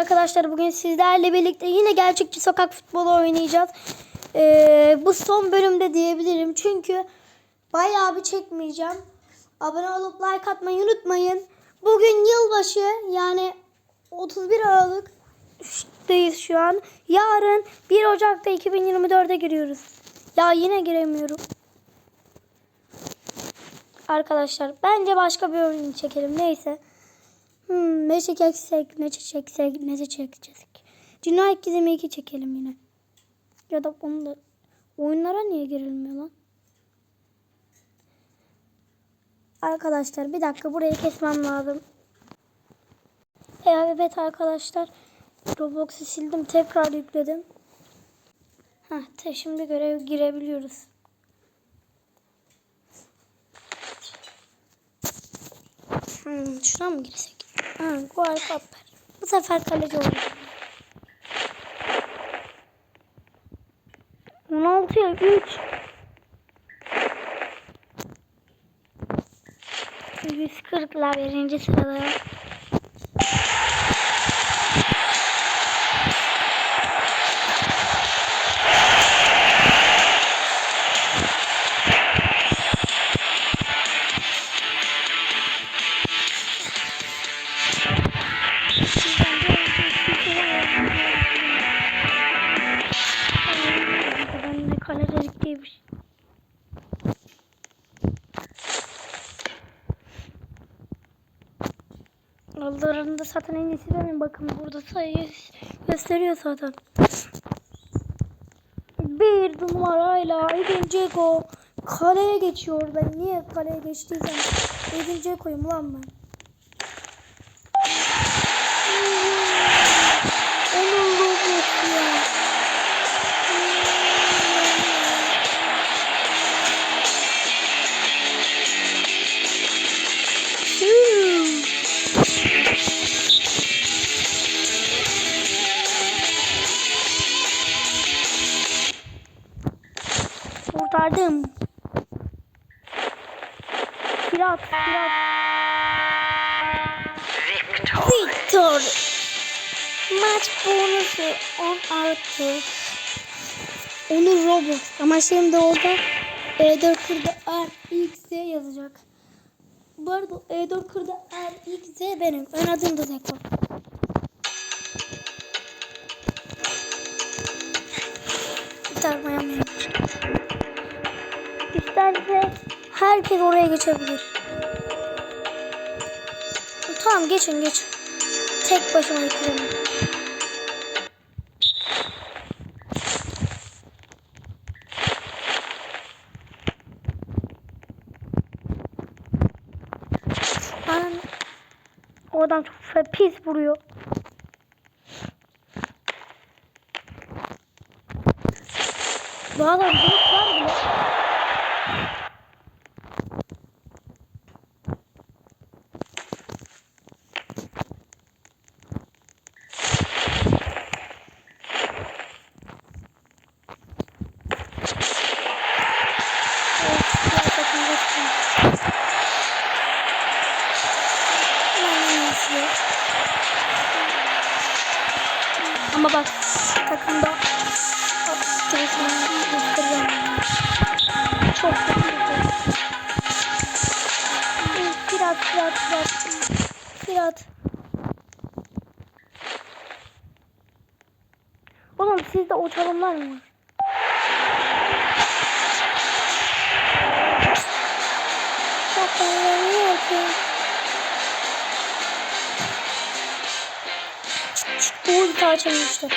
arkadaşlar. Bugün sizlerle birlikte yine gerçekçi sokak futbolu oynayacağız. Ee, bu son bölümde diyebilirim. Çünkü bayağı bir çekmeyeceğim. Abone olup like atmayı unutmayın. Bugün yılbaşı yani 31 Aralık'tayız şu an. Yarın 1 Ocak'ta 2024'e giriyoruz. Ya yine giremiyorum. Arkadaşlar bence başka bir oyun çekelim. Neyse. Hmm, ne çekersek, ne çeksek, ne çekeceğiz. Gizemi 2 çekelim yine. Ya da onu da oyunlara niye girilmiyor lan? Arkadaşlar bir dakika burayı kesmem lazım. Evet arkadaşlar. Roblox'u sildim. Tekrar yükledim. Heh, te şimdi görev girebiliyoruz. Hmm, şuna mı girsek? Ha, gol kapper. Bu sefer kaleci oldu. 16'ya 3. 140'lar birinci sırada. İyisi benim. Bakın burada sayı gösteriyor zaten. Bir numarayla Edin Dzeko kaleye geçiyor. Ben niye kaleye geçtiysem Edin Dzeko'yum lan ben. Bonusu 10 artı. Onur Roblox. Ama şimdi orada E4 kırda R X Z yazacak. Bu arada E4 kırda R X Z benim. Ön adım da Zeko. Kurtarmayamıyorum. İsterse herkes oraya geçebilir. Tamam geçin geçin. Tek başıma yıkıyorum. Fe- pis vuruyor. Bu adam büyük Pirat, pirat, pirat. Pirat. Oğlum sizde o çalımlar mı var? Uğur bir çalmıştı.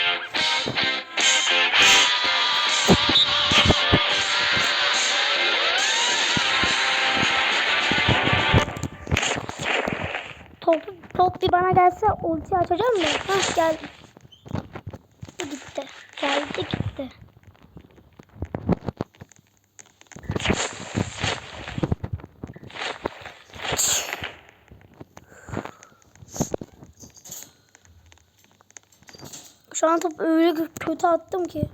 Gelse ulti açacağım mı? Hah. Bu gitti. Geldi gitti. Şu an top öyle kötü attım ki.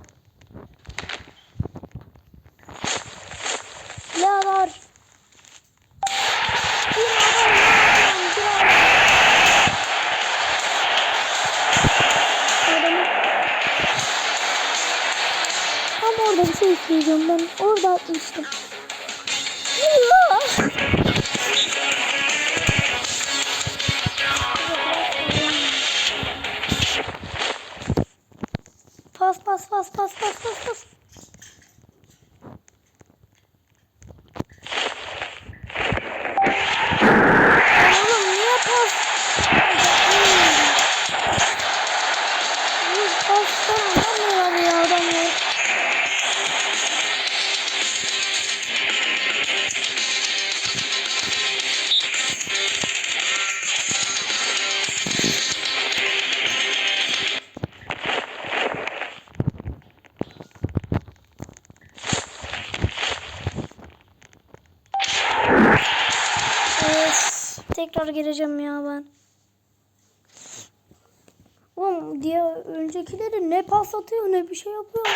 Gireceğim ya ben. Oğlum diye öncekileri ne pas atıyor ne bir şey yapıyor.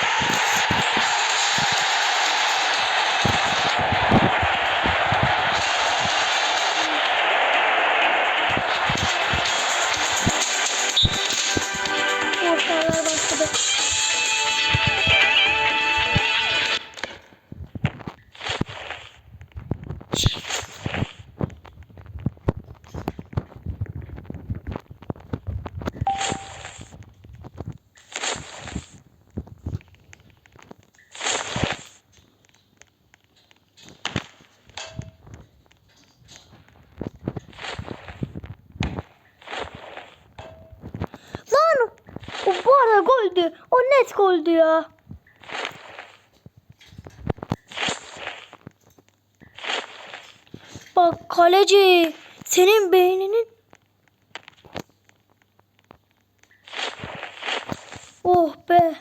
Net goldü ya. Bak kaleci senin beyninin Oh be.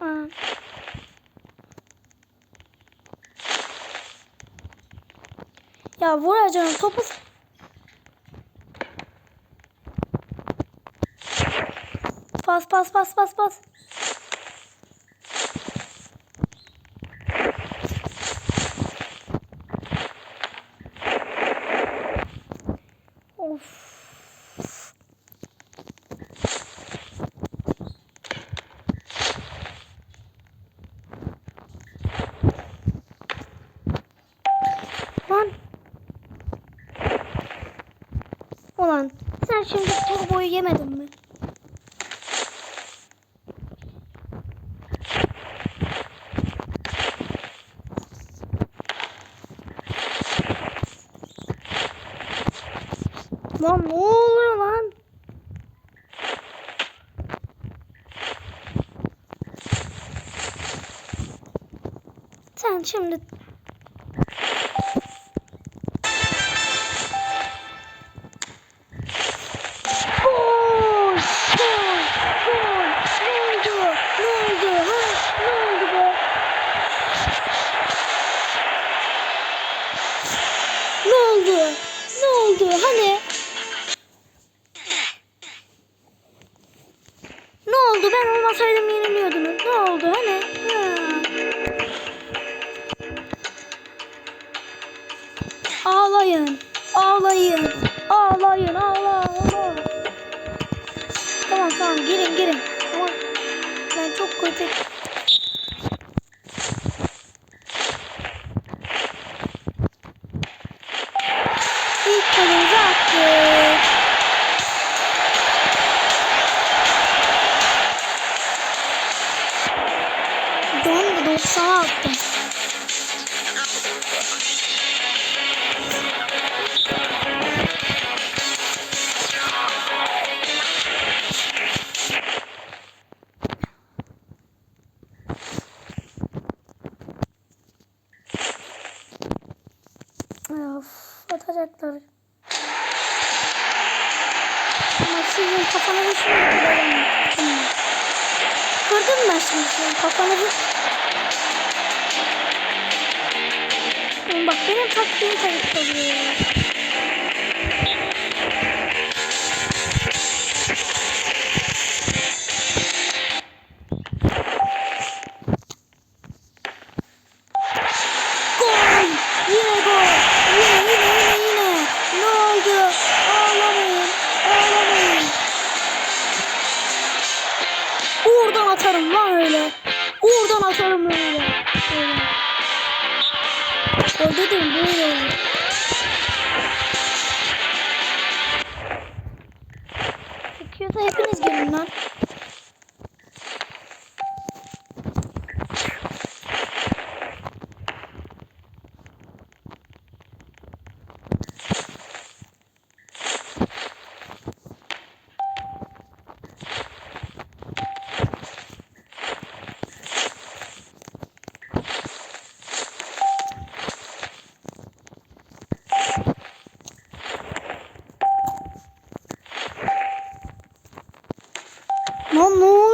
Aa. Ya vuracağım topu. Pas pas pas pas pas. Of. Lan. Ulan sen şimdi turboyu yemedin mi? Şimdi Ağlayın. Ağlayın. Ağlayın. Ağla. Ağla. Tamam tamam girin girin. Tamam. Ben çok kötü. İlk golümüzü attık. Ben de 90'a attım. Ama sizin kafanızı şunu kırarım. Şimdi. Kafanızı. Oğlum Bak benim taktiğim kayıp oluyor. Vamos!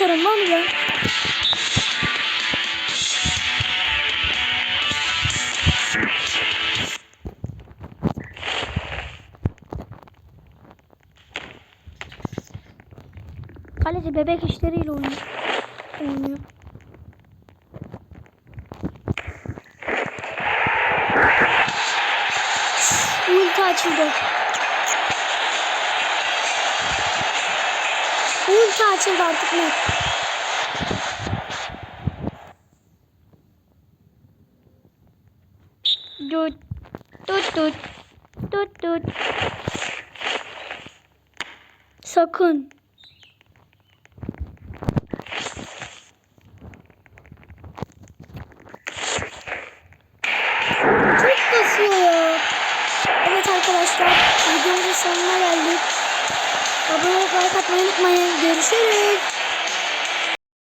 motorum var mı lan? Kaleci bebek işleriyle oynuyor. oynuyor. Ulti açıldı. açıldı artık map. Dut dut dut dut dut. Sakın